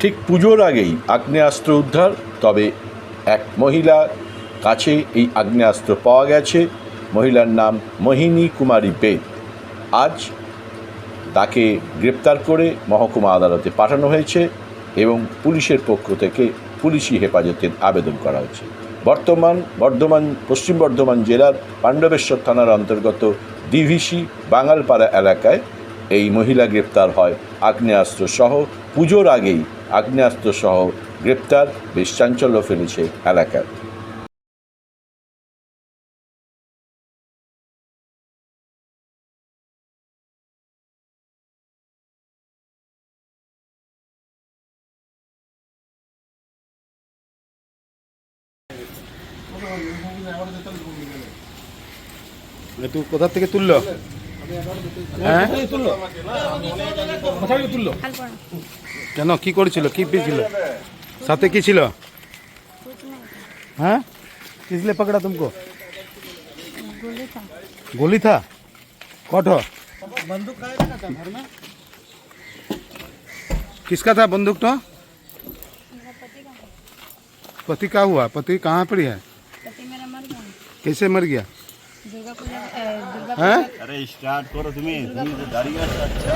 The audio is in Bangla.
ঠিক পুজোর আগেই আগ্নেয়াস্ত্র উদ্ধার, তবে এক মহিলা কাছে এই আগ্নেয়াস্ত্র পাওয়া গেছে। মহিলার নাম মোহিনী কুমারী বেদ। আজ তাকে গ্রেপ্তার করে মহকুমা আদালতে পাঠানো হয়েছে এবং পুলিশের পক্ষ থেকে পুলিশি হেফাজতের আবেদন করা হয়েছে। বর্তমান, বর্ধমান, পশ্চিম বর্ধমান জেলার পাণ্ডবেশ্বর থানার অন্তর্গত ডিভিসি বাঙালপাড়া এলাকায় এই মহিলা গ্রেপ্তার হয়। আগ্নেয়াস্ত্র সহ পুজোর আগেই আগ্নেয়াস্ত্র সহ গ্রেপ্তার বেশ চাঞ্চল্য ফেলেছে এলাকায়। কোথা থেকে তুললো? কেন কি করেছিল কি পেয়েছিল সাথে কি ছিল हाँ किसने पकड़ा तुमको गोली था गोली था कौटो किसका था बंदूक तो मेरा पति का है। पति का हुआ पति कहाँ पर है पति मेरा मर गया कैसे मर गया হ্যাঁ? আরে স্টার্ট করো তুমি তুমি তো দাঁড়িয়ে আচ্ছা।